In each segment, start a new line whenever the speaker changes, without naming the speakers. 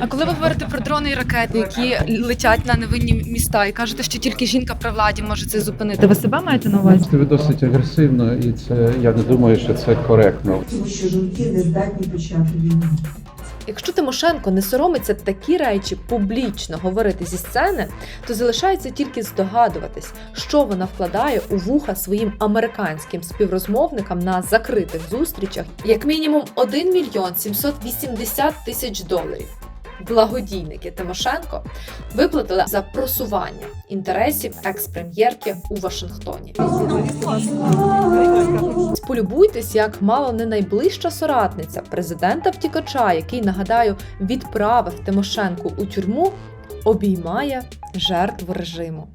А коли ви говорите про дрони і ракети, які летять на невинні міста, і кажете, що тільки жінка при владі може це зупинити, ви себе маєте на увазі?
Це досить агресивно, і це я не думаю, що це коректно.
тому що жінки не здатні почати війну.
Якщо Тимошенко не соромиться такі речі публічно говорити зі сцени, то залишається тільки здогадуватись, що вона вкладає у вуха своїм американським співрозмовникам на закритих зустрічах, як мінімум 1 мільйон 780 тисяч доларів. Благодійники Тимошенко виплатили за просування інтересів екс-прем'єрки у Вашингтоні. Полюбуйтесь, як мало не найближча соратниця президента втікача, який нагадаю відправив Тимошенку у тюрму, обіймає жертву режиму.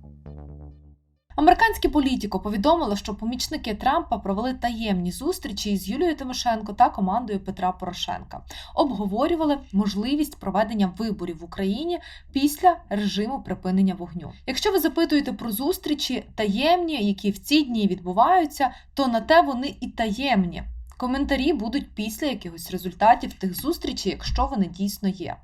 Американське політико повідомило, що помічники Трампа провели таємні зустрічі із Юлією Тимошенко та командою Петра Порошенка. Обговорювали можливість проведення виборів в Україні після режиму припинення вогню. Якщо ви запитуєте про зустрічі таємні, які в ці дні відбуваються, то на те вони і таємні. Коментарі будуть після якихось результатів тих зустрічей, якщо вони дійсно є.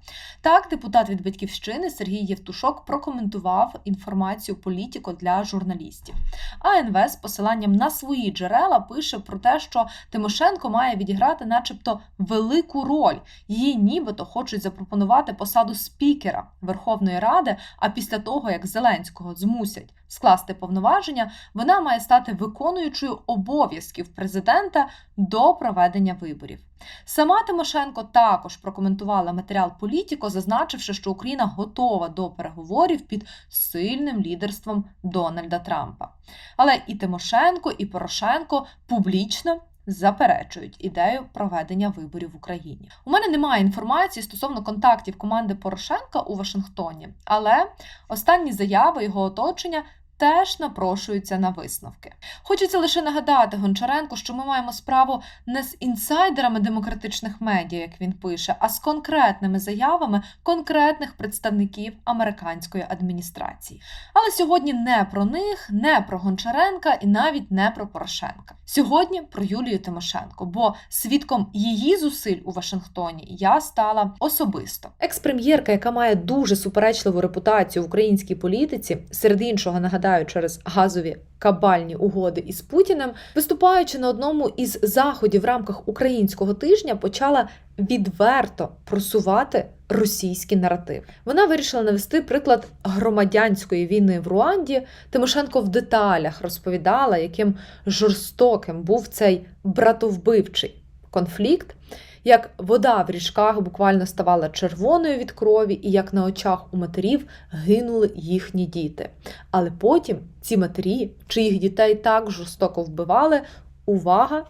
Так, депутат від батьківщини Сергій Євтушок прокоментував інформацію політико для журналістів. АНВ з посиланням на свої джерела пише про те, що Тимошенко має відіграти, начебто, велику роль. Її нібито хочуть запропонувати посаду спікера Верховної Ради. А після того, як Зеленського змусять скласти повноваження, вона має стати виконуючою обов'язків президента до проведення виборів. Сама Тимошенко також прокоментувала матеріал Політіко, зазначивши, що Україна готова до переговорів під сильним лідерством Дональда Трампа. Але і Тимошенко, і Порошенко публічно. Заперечують ідею проведення виборів в Україні. У мене немає інформації стосовно контактів команди Порошенка у Вашингтоні, але останні заяви його оточення теж напрошуються на висновки. Хочеться лише нагадати Гончаренку, що ми маємо справу не з інсайдерами демократичних медіа, як він пише, а з конкретними заявами конкретних представників американської адміністрації. Але сьогодні не про них, не про Гончаренка і навіть не про Порошенка. Сьогодні про Юлію Тимошенко, бо свідком її зусиль у Вашингтоні я стала особисто. Екс-прем'єрка, яка має дуже суперечливу репутацію в українській політиці, серед іншого нагадаю, через газові кабальні угоди із Путіним, виступаючи на одному із заходів в рамках українського тижня, почала відверто просувати російський наратив. Вона вирішила навести приклад громадянської війни в Руанді. Тимошенко в деталях розповідала, яким жорстоким був цей братовбивчий конфлікт. Як вода в річках буквально ставала червоною від крові, і як на очах у матерів гинули їхні діти. Але потім ці матері, чиїх дітей так жорстоко вбивали, увага,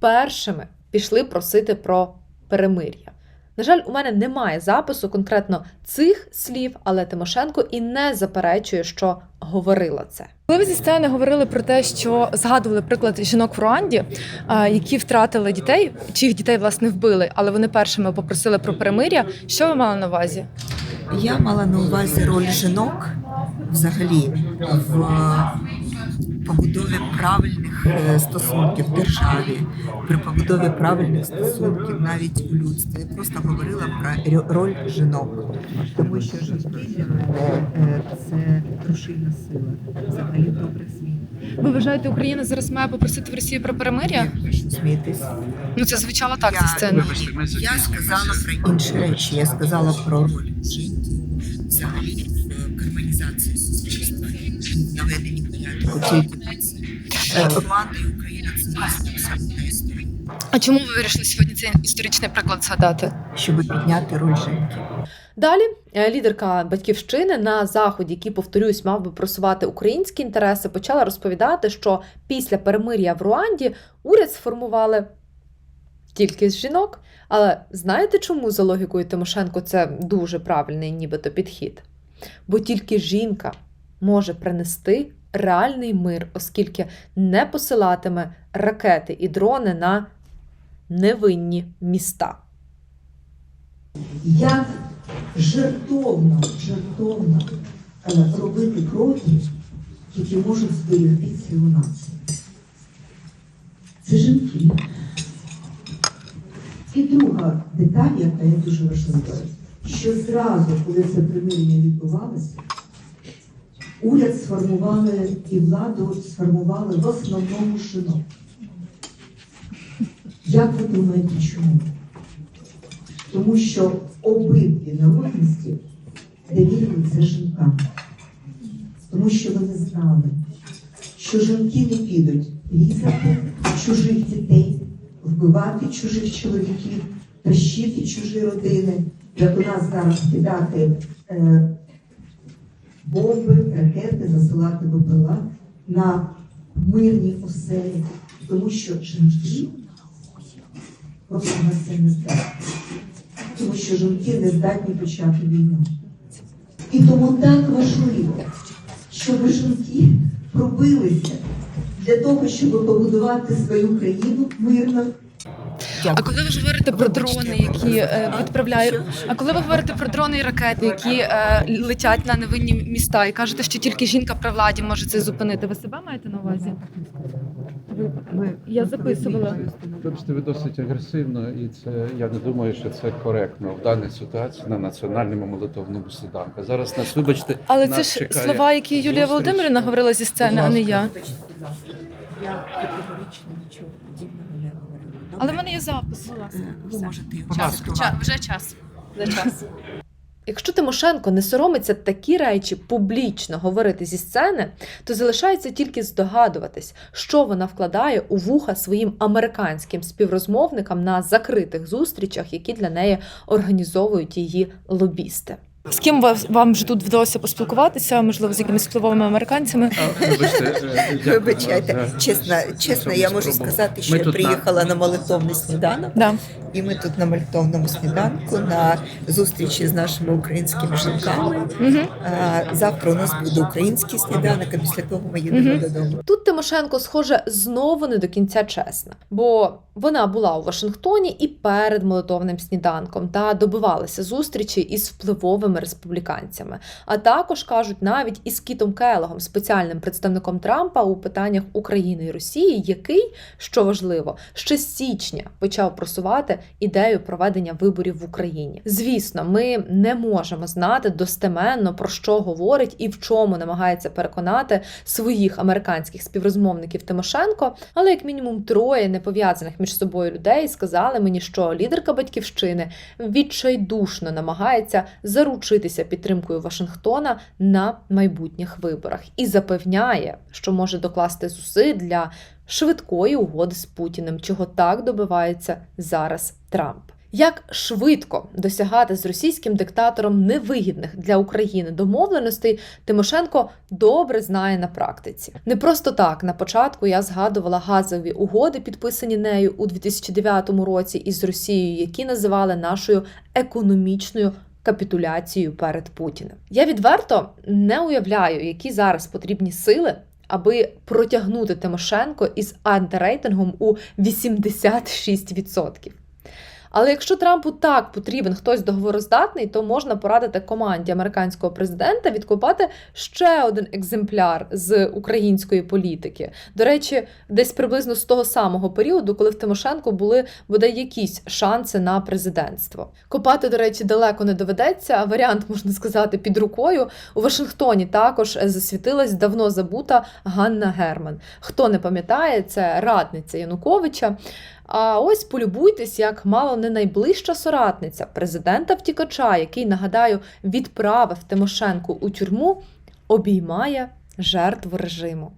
першими пішли просити про перемир'я. На жаль, у мене немає запису конкретно цих слів, але Тимошенко і не заперечує, що говорила це.
Коли ви зі сцени говорили про те, що згадували приклад жінок в Руанді, які втратили дітей, чиїх дітей власне вбили, але вони першими попросили про перемир'я. Що ви мали на увазі?
Я мала на увазі роль жінок взагалі в побудові правильних е, стосунків в державі, при побудові правильних стосунків навіть у людстві. Я просто говорила про роль жінок, тому що жінки для мене е, це рушійна сила, взагалі добрих змін.
Ви вважаєте, Україна зараз має попросити в Росію про перемир'я?
Як ви що смієтесь?
Ну це звучало так
Я-
сцени.
Я сказала про інші речі. Я сказала про роль жінки взагалі в карманізації суспільства, в наведенні порядку Е, Україна це дійсно абсолютна історія,
А чому ви вирішили сьогодні цей історичний приклад згадати?
щоб підняти роль жінки.
Далі е, лідерка батьківщини на заході, який, повторюсь, мав би просувати українські інтереси, почала розповідати, що після перемир'я в Руанді уряд сформували тільки з жінок. Але знаєте, чому за логікою Тимошенко це дуже правильний, нібито підхід? Бо тільки жінка може принести реальний мир, оскільки не посилатиме ракети і дрони на невинні міста.
як жертовно, жертовно е, робити кроки, які можуть зберегти цілу націю. Це жінки. І друга деталь, яка є дуже важливою. що зразу, коли це примирення відбувалося, уряд сформували і владу сформували в основному жінок. Як ви думаєте, чому? Тому що обидві народності довірили це жінкам. Тому що вони знали, що жінки не підуть різати чужих дітей, вбивати чужих чоловіків, тащити чужі родини, як у нас зараз кидати е, бомби, ракети, засилати БПЛА на мирні оселі, тому що жінки просто на це не здатні. Тому що жінки не здатні почати війну. І тому так важливо, щоб жінки пробилися для того, щоб побудувати свою країну мирно.
А коли ви ж говорите про дрони, які е, відправляють, а коли ви говорите про дрони і ракети, які е, летять на невинні міста, і кажете, що тільки жінка при владі може це зупинити, ви себе маєте на увазі? Я записувала.
Вибачте, ви досить агресивно, і це я не думаю, що це коректно в даній ситуації на національному молитовному сніданку. Зараз нас, вибачте,
Але
нас
це ж
чекає
слова, які Юлія
зустріч.
Володимирівна говорила зі сцени, а не я.
Я категорично нічого подібного не говорю. Добре?
Але в мене є запис.
Е, ви можете його
Час,
цитувати.
вже час. Вже час.
Якщо Тимошенко не соромиться такі речі публічно говорити зі сцени, то залишається тільки здогадуватись, що вона вкладає у вуха своїм американським співрозмовникам на закритих зустрічах, які для неї організовують її лобісти.
З ким вас- вам вже тут вдалося поспілкуватися, можливо, з якимись впливовими американцями?
Е,
Вибачайте, чесно, чесно, я можу сказати, що я приїхала на молитовний сніданок,
Да.
і ми тут на молитовному сніданку на зустрічі з нашими українськими жінками.
Угу.
Завтра у нас буде український сніданок, а після того ми їдемо додому.
Тут Тимошенко, схоже, знову не до кінця чесна, бо вона була у Вашингтоні і перед молитовним сніданком та добивалася зустрічі із впливовими республіканцями. А також кажуть навіть із Кітом Келогом, спеціальним представником Трампа у питаннях України і Росії, який, що важливо, ще з січня почав просувати ідею проведення виборів в Україні. Звісно, ми не можемо знати достеменно про що говорить і в чому намагається переконати своїх американських співрозмовників Тимошенко, але як мінімум троє непов'язаних між собою людей сказали мені, що лідерка батьківщини відчайдушно намагається заручитися підтримкою Вашингтона на майбутніх виборах і запевняє, що може докласти зусиль для швидкої угоди з Путіним, чого так добивається зараз Трамп. Як швидко досягати з російським диктатором невигідних для України домовленостей, Тимошенко добре знає на практиці. Не просто так на початку я згадувала газові угоди, підписані нею у 2009 році із Росією, які називали нашою економічною капітуляцією перед Путіним. Я відверто не уявляю, які зараз потрібні сили. Аби протягнути Тимошенко із антирейтингом у 86%. Але якщо Трампу так потрібен хтось договороздатний, то можна порадити команді американського президента відкопати ще один екземпляр з української політики. До речі, десь приблизно з того самого періоду, коли в Тимошенко були бодай якісь шанси на президентство. Копати, до речі, далеко не доведеться. Варіант можна сказати під рукою. У Вашингтоні також засвітилась давно забута Ганна Герман. Хто не пам'ятає, це радниця Януковича. А ось полюбуйтесь, як мало не найближча соратниця президента втікача, який, нагадаю, відправив Тимошенку у тюрму, обіймає жертву режиму.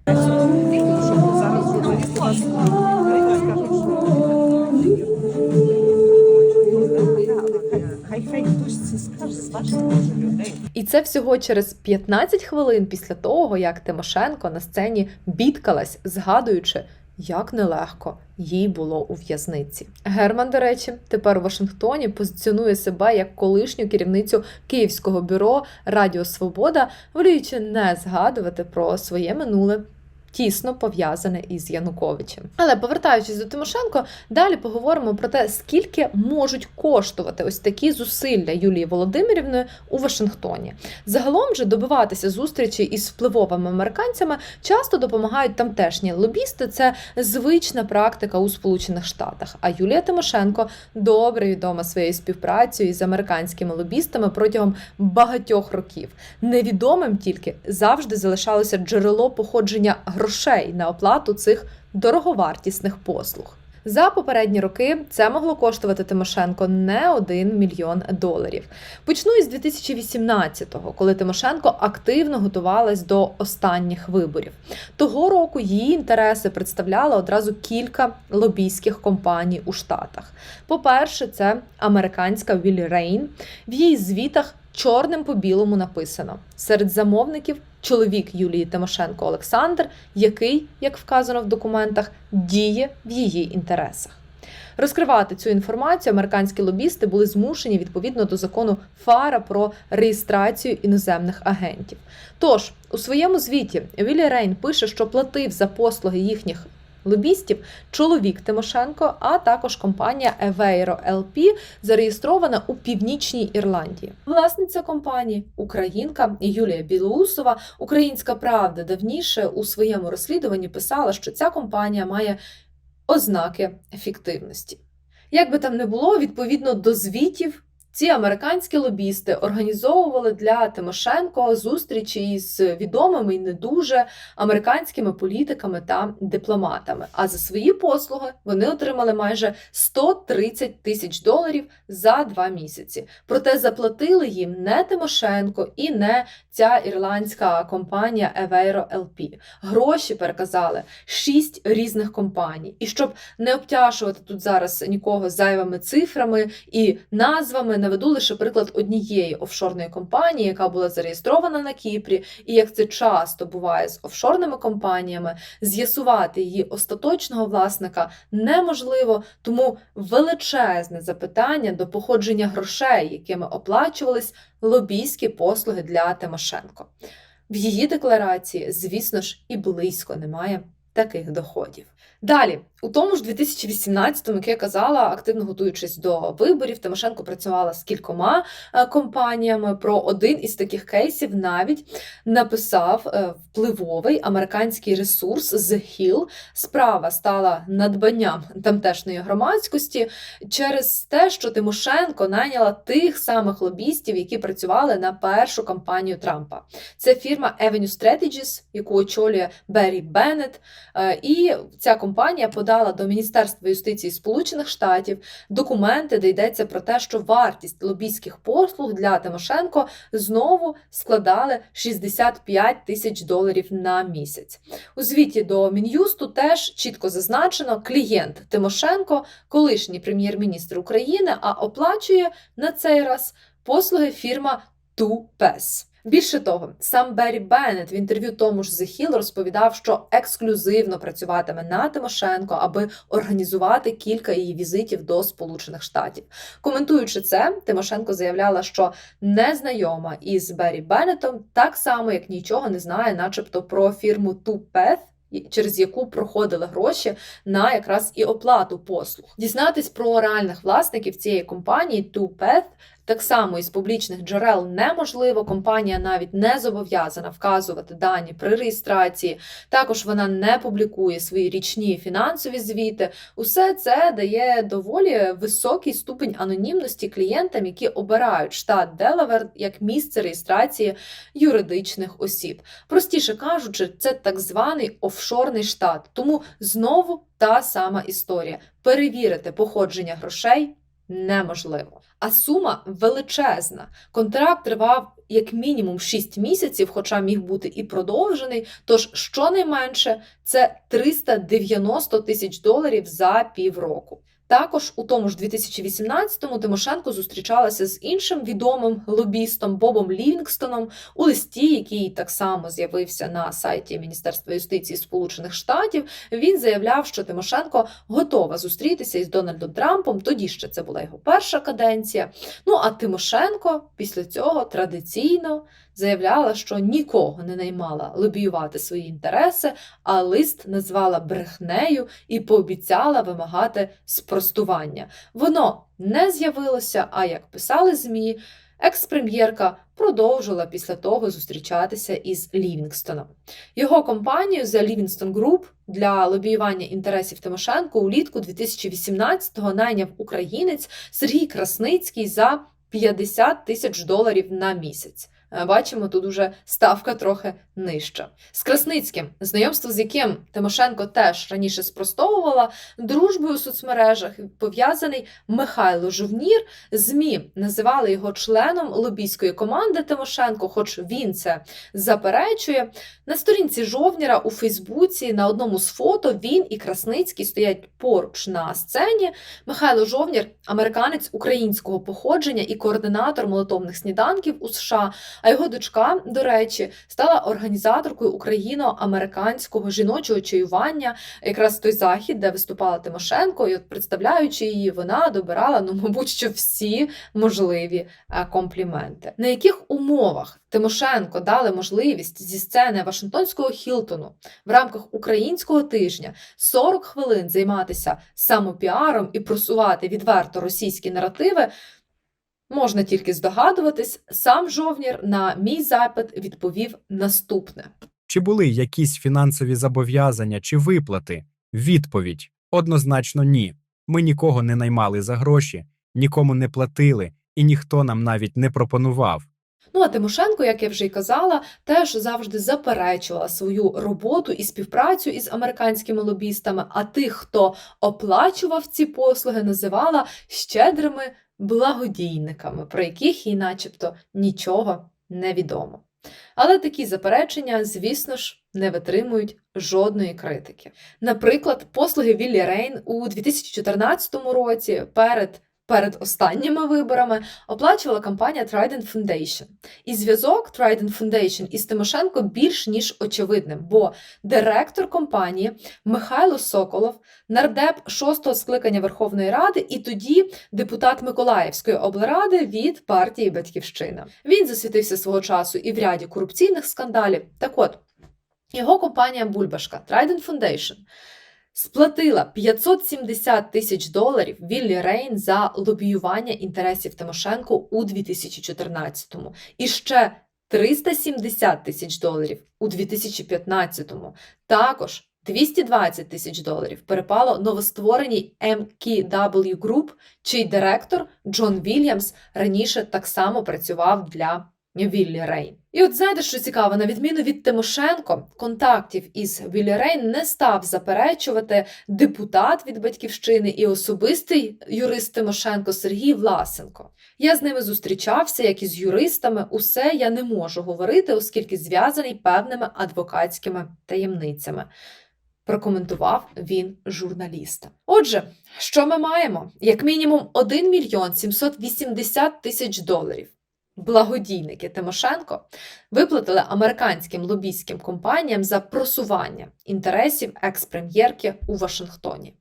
І це всього через 15 хвилин після того, як Тимошенко на сцені бідкалась, згадуючи, як нелегко їй було у в'язниці. Герман, до речі, тепер у Вашингтоні позиціонує себе як колишню керівницю київського бюро Радіо Свобода, воліючи не згадувати про своє минуле. Тісно пов'язане із Януковичем. Але повертаючись до Тимошенко, далі поговоримо про те, скільки можуть коштувати ось такі зусилля Юлії Володимирівної у Вашингтоні. Загалом же добиватися зустрічі із впливовими американцями часто допомагають тамтешні лобісти. Це звична практика у Сполучених Штатах. А Юлія Тимошенко добре відома своєю співпрацею із американськими лобістами протягом багатьох років. Невідомим тільки завжди залишалося джерело походження грошей на оплату цих дороговартісних послуг. За попередні роки це могло коштувати Тимошенко не один мільйон доларів. Почну із 2018-го, коли Тимошенко активно готувалась до останніх виборів. Того року її інтереси представляли одразу кілька лобійських компаній у Штатах. По-перше, це американська Віллі Рейн. В її звітах чорним по білому написано серед замовників чоловік Юлії Тимошенко Олександр, який, як вказано в документах, діє в її інтересах. Розкривати цю інформацію американські лобісти були змушені відповідно до закону ФАРА про реєстрацію іноземних агентів. Тож у своєму звіті Віллі Рейн пише, що платив за послуги їхніх лобістів чоловік Тимошенко, а також компанія Aveiro LP, зареєстрована у північній Ірландії. Власниця компанії, українка Юлія Білоусова, Українська Правда давніше у своєму розслідуванні писала, що ця компанія має ознаки ефективності. Як би там не було, відповідно до звітів, ці американські лобісти організовували для Тимошенко зустрічі із відомими і не дуже американськими політиками та дипломатами. А за свої послуги вони отримали майже 130 тисяч доларів за два місяці. Проте заплатили їм не Тимошенко і не ця ірландська компанія Aveiro LP. Гроші переказали шість різних компаній. І щоб не обтяжувати тут зараз нікого зайвими цифрами і назвами, наведу лише приклад однієї офшорної компанії, яка була зареєстрована на Кіпрі, і як це часто буває з офшорними компаніями, з'ясувати її остаточного власника неможливо, тому величезне запитання до походження грошей, якими оплачувались лобійські послуги для Тимошенко. В її декларації, звісно ж, і близько немає таких доходів. Далі, у тому ж 2018-му, як я казала, активно готуючись до виборів, Тимошенко працювала з кількома е, компаніями. Про один із таких кейсів навіть написав е, впливовий американський ресурс The Hill. Справа стала надбанням тамтешньої громадськості через те, що Тимошенко найняла тих самих лобістів, які працювали на першу кампанію Трампа. Це фірма Avenue Strategies, яку очолює Беррі Беннет. Е, І ця компанія подала до Міністерства юстиції Сполучених Штатів документи, де йдеться про те, що вартість лобійських послуг для Тимошенко знову складали 65 тисяч доларів на місяць. У звіті до Мін'юсту теж чітко зазначено клієнт Тимошенко, колишній прем'єр-міністр України, а оплачує на цей раз послуги фірма Тупес. Більше того, сам Беррі Беннет в інтерв'ю тому ж The Hill розповідав, що ексклюзивно працюватиме на Тимошенко, аби організувати кілька її візитів до Сполучених Штатів. Коментуючи це, Тимошенко заявляла, що не знайома із Беррі Беннетом, так само як нічого не знає, начебто, про фірму Тупет. Через яку проходили гроші на якраз і оплату послуг. Дізнатись про реальних власників цієї компанії Two так само із публічних джерел неможливо. Компанія навіть не зобов'язана вказувати дані при реєстрації. Також вона не публікує свої річні фінансові звіти. Усе це дає доволі високий ступень анонімності клієнтам, які обирають штат Делавер як місце реєстрації юридичних осіб. Простіше кажучи, це так званий офшорний штат. Тому знову та сама історія: перевірити походження грошей неможливо. А сума величезна. Контракт тривав як мінімум 6 місяців, хоча міг бути і продовжений. Тож, щонайменше, це 390 тисяч доларів за півроку. Також у тому ж 2018-му Тимошенко зустрічалася з іншим відомим лобістом Бобом Лівінгстоном у листі, який так само з'явився на сайті Міністерства юстиції Сполучених Штатів. Він заявляв, що Тимошенко готова зустрітися із Дональдом Трампом. Тоді ще це була його перша каденція. Ну а Тимошенко після цього традиційно заявляла, що нікого не наймала лобіювати свої інтереси, а лист назвала брехнею і пообіцяла вимагати спростування. Воно не з'явилося, а як писали ЗМІ, екс-прем'єрка продовжила після того зустрічатися із Лівінгстоном. Його компанію The Livingston Group для лобіювання інтересів Тимошенко улітку 2018-го найняв українець Сергій Красницький за 50 тисяч доларів на місяць. Е, Бачимо, тут уже ставка трохи нижча. З Красницьким, знайомство з яким Тимошенко теж раніше спростовувала, дружбою у соцмережах пов'язаний Михайло Жовнір. ЗМІ називали його членом лобійської команди Тимошенко, хоч він це заперечує. На сторінці Жовніра у Фейсбуці на одному з фото він і Красницький стоять поруч на сцені. Михайло Жовнір, американець українського походження і координатор молитовних сніданків у США. А його дочка, до речі, стала організаторкою україно-американського жіночого чаювання, якраз той захід, де виступала Тимошенко, і от представляючи її, вона добирала, ну, мабуть, що всі можливі е, компліменти. На яких умовах Тимошенко дали можливість зі сцени Вашингтонського Хілтону в рамках українського тижня 40 хвилин займатися самопіаром і просувати відверто російські наративи? Можна тільки здогадуватись, сам Жовнір на мій запит відповів наступне.
Чи були якісь фінансові зобов'язання чи виплати? Відповідь однозначно ні. Ми нікого не наймали за гроші, нікому не платили, і ніхто нам навіть не пропонував.
Ну а Тимошенко, як я вже й казала, теж завжди заперечувала свою роботу і співпрацю із американськими лобістами, а тих, хто оплачував ці послуги, називала щедрими благодійниками, про яких їй начебто нічого не відомо. Але такі заперечення, звісно ж, не витримують жодної критики. Наприклад, послуги Віллі Рейн у 2014 році перед перед останніми виборами оплачувала компанія Trident Foundation. І зв'язок Trident Foundation із Тимошенко більш ніж очевидним, бо директор компанії Михайло Соколов, нардеп шостого скликання Верховної Ради і тоді депутат Миколаївської облради від партії Батьківщина. Він засвітився свого часу і в ряді корупційних скандалів. Так от, його компанія Бульбашка Trident Foundation сплатила 570 тисяч доларів Віллі Рейн за лобіювання інтересів Тимошенко у 2014-му і ще 370 тисяч доларів у 2015-му. Також 220 тисяч доларів перепало новоствореній MKW Group, чий директор Джон Вільямс раніше так само працював для Віллі Рейн. І от знаєте, що цікаво, на відміну від Тимошенко, контактів із Віллі Рейн не став заперечувати депутат від батьківщини і особистий юрист Тимошенко Сергій Власенко. Я з ними зустрічався, як і з юристами. Усе я не можу говорити, оскільки зв'язаний певними адвокатськими таємницями. Прокоментував він журналіста. Отже, що ми маємо? Як мінімум 1 мільйон 780 тисяч доларів. Благодійники Тимошенко виплатили американським лобійським компаніям за просування інтересів екс-прем'єрки у Вашингтоні.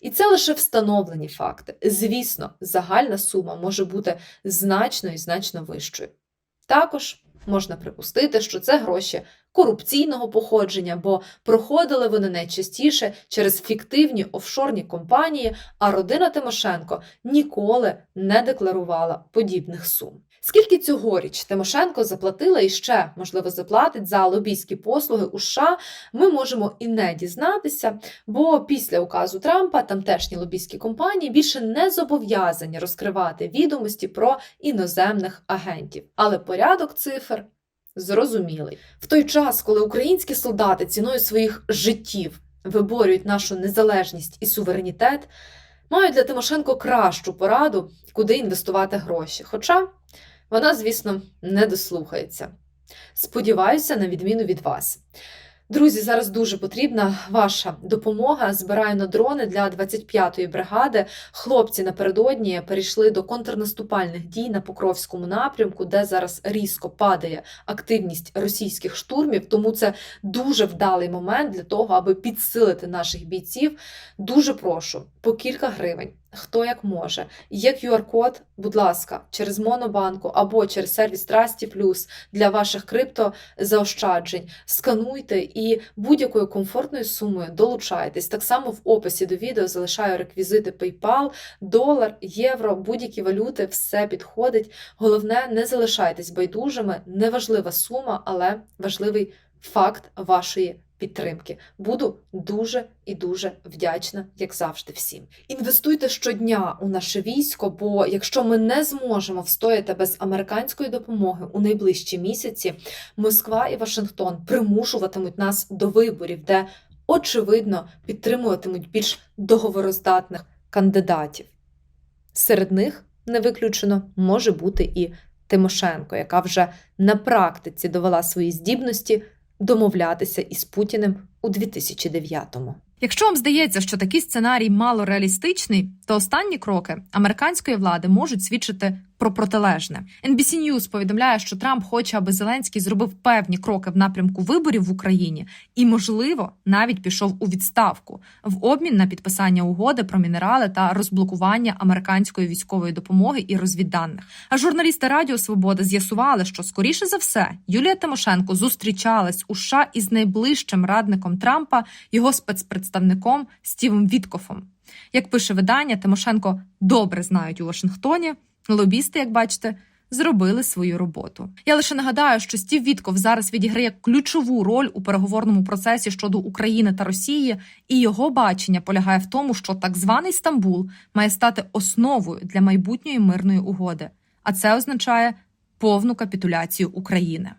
І це лише встановлені факти. Звісно, загальна сума може бути значно і значно вищою. Також можна припустити, що це гроші корупційного походження, бо проходили вони найчастіше через фіктивні офшорні компанії, а родина Тимошенко ніколи не декларувала подібних сум. Скільки цьогоріч Тимошенко заплатила і ще, можливо, заплатить за лобійські послуги у США, ми можемо і не дізнатися, бо після указу Трампа тамтешні лобійські компанії більше не зобов'язані розкривати відомості про іноземних агентів. Але порядок цифр зрозумілий. В той час, коли українські солдати ціною своїх життів виборюють нашу незалежність і суверенітет, мають для Тимошенко кращу пораду, куди інвестувати гроші. Хоча вона, звісно, не дослухається. Сподіваюся, на відміну від вас. Друзі, зараз дуже потрібна ваша допомога. Збираю на дрони для 25-ї бригади. Хлопці напередодні перейшли до контрнаступальних дій на Покровському напрямку, де зараз різко падає активність російських штурмів. Тому це дуже вдалий момент для того, аби підсилити наших бійців. Дуже прошу по кілька гривень. Хто як може. Є QR-код, будь ласка, через Монобанку або через сервіс Трасті Плюс для ваших криптозаощаджень. Скануйте і будь-якою комфортною сумою долучайтесь. Так само в описі до відео залишаю реквізити PayPal, долар, євро, будь-які валюти, все підходить. Головне, не залишайтесь байдужими, неважлива сума, але важливий факт вашої підтримки. Буду дуже і дуже вдячна, як завжди, всім. Інвестуйте щодня у наше військо, бо якщо ми не зможемо встояти без американської допомоги у найближчі місяці, Москва і Вашингтон примушуватимуть нас до виборів, де очевидно підтримуватимуть більш договороздатних кандидатів. Серед них не виключено може бути і Тимошенко, яка вже на практиці довела свої здібності домовлятися із Путіним у 2009-му.
Якщо вам здається, що такий сценарій мало реалістичний, то останні кроки американської влади можуть свідчити про протилежне. NBC News повідомляє, що Трамп хоче, аби Зеленський зробив певні кроки в напрямку виборів в Україні і, можливо, навіть пішов у відставку в обмін на підписання угоди про мінерали та розблокування американської військової допомоги і розвідданих. А журналісти Радіо Свобода з'ясували, що скоріше за все Юлія Тимошенко зустрічалась у США із найближчим радником Трампа, його спецпредставником Стівом Віткофом. Як пише видання, Тимошенко добре знають у Вашингтоні. Лобісти, як бачите, зробили свою роботу. Я лише нагадаю, що Стів Вітков зараз відіграє ключову роль у переговорному процесі щодо України та Росії, і його бачення полягає в тому, що так званий Стамбул має стати основою для майбутньої мирної угоди. А це означає повну капітуляцію України.